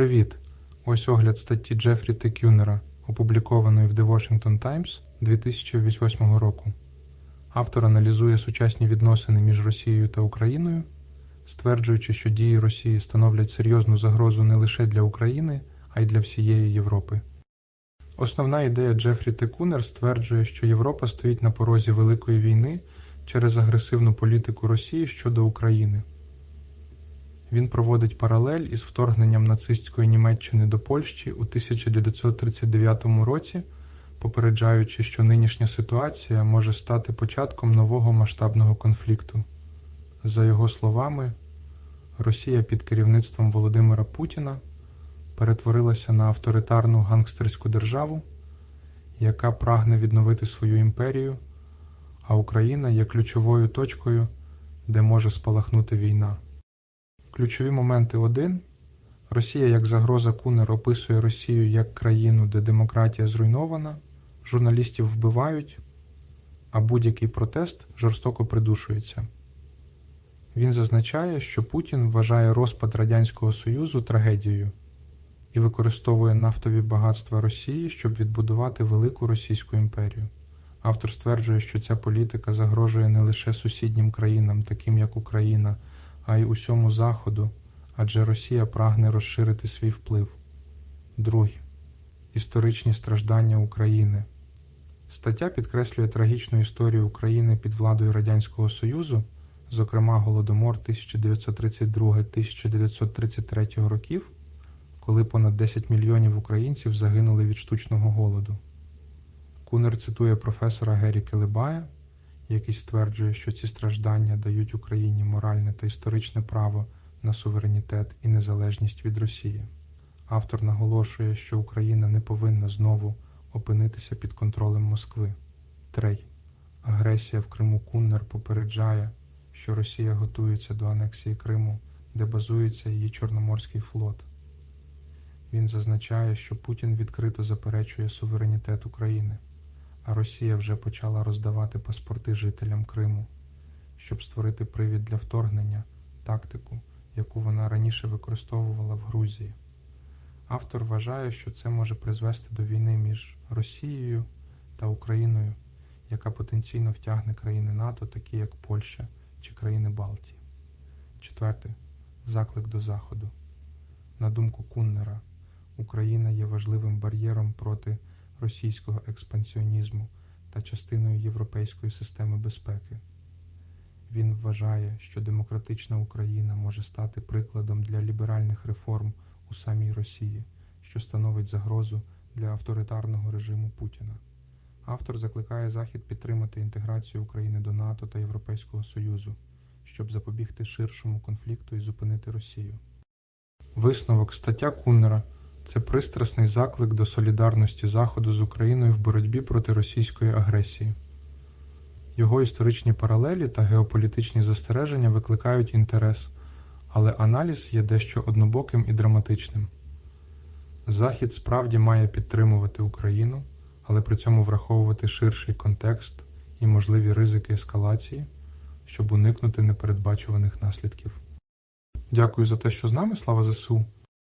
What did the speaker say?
Привіт! Ось огляд статті Джефрі Т. Кюнера, опублікованої в The Washington Times 2008 року. Автор аналізує сучасні відносини між Росією та Україною, стверджуючи, що дії Росії становлять серйозну загрозу не лише для України, а й для всієї Європи. Основна ідея Джефрі Т. Кунер стверджує, що Європа стоїть на порозі Великої війни через агресивну політику Росії щодо України. Він проводить паралель із вторгненням нацистської Німеччини до Польщі у 1939 році, попереджаючи, що нинішня ситуація може стати початком нового масштабного конфлікту. За його словами, Росія під керівництвом Володимира Путіна перетворилася на авторитарну гангстерську державу, яка прагне відновити свою імперію, а Україна є ключовою точкою, де може спалахнути війна. Ключові моменти 1. Росія як загроза Кунер описує Росію як країну, де демократія зруйнована, журналістів вбивають, а будь-який протест жорстоко придушується. Він зазначає, що Путін вважає розпад Радянського Союзу трагедією і використовує нафтові багатства Росії, щоб відбудувати велику Російську імперію. Автор стверджує, що ця політика загрожує не лише сусіднім країнам, таким як Україна, а й усьому Заходу, адже Росія прагне розширити свій вплив. Друге. Історичні страждання України. Стаття підкреслює трагічну історію України під владою Радянського Союзу, зокрема Голодомор 1932-1933 років, коли понад 10 мільйонів українців загинули від штучного голоду. Кунер цитує професора Гері Келебая, який стверджує, що ці страждання дають Україні моральне та історичне право на суверенітет і незалежність від Росії. Автор наголошує, що Україна не повинна знову опинитися під контролем Москви. Трей. Агресія в Криму Куннер попереджає, що Росія готується до анексії Криму, де базується її Чорноморський флот. Він зазначає, що Путін відкрито заперечує суверенітет України, а Росія вже почала роздавати паспорти жителям Криму, щоб створити привід для вторгнення, тактику, яку вона раніше використовувала в Грузії. Автор вважає, що це може призвести до війни між Росією та Україною, яка потенційно втягне країни НАТО, такі як Польща чи країни Балтії. Четверте. Заклик до Заходу. На думку Куннера, Україна є важливим бар'єром проти російського експансіонізму та частиною європейської системи безпеки. Він вважає, що демократична Україна може стати прикладом для ліберальних реформ у самій Росії, що становить загрозу для авторитарного режиму Путіна. Автор закликає Захід підтримати інтеграцію України до НАТО та Європейського Союзу, щоб запобігти ширшому конфлікту і зупинити Росію. Висновок стаття Куннера це пристрасний заклик до солідарності Заходу з Україною в боротьбі проти російської агресії. Його історичні паралелі та геополітичні застереження викликають інтерес, але аналіз є дещо однобоким і драматичним. Захід справді має підтримувати Україну, але при цьому враховувати ширший контекст і можливі ризики ескалації, щоб уникнути непередбачуваних наслідків. Дякую за те, що з нами. Слава ЗСУ!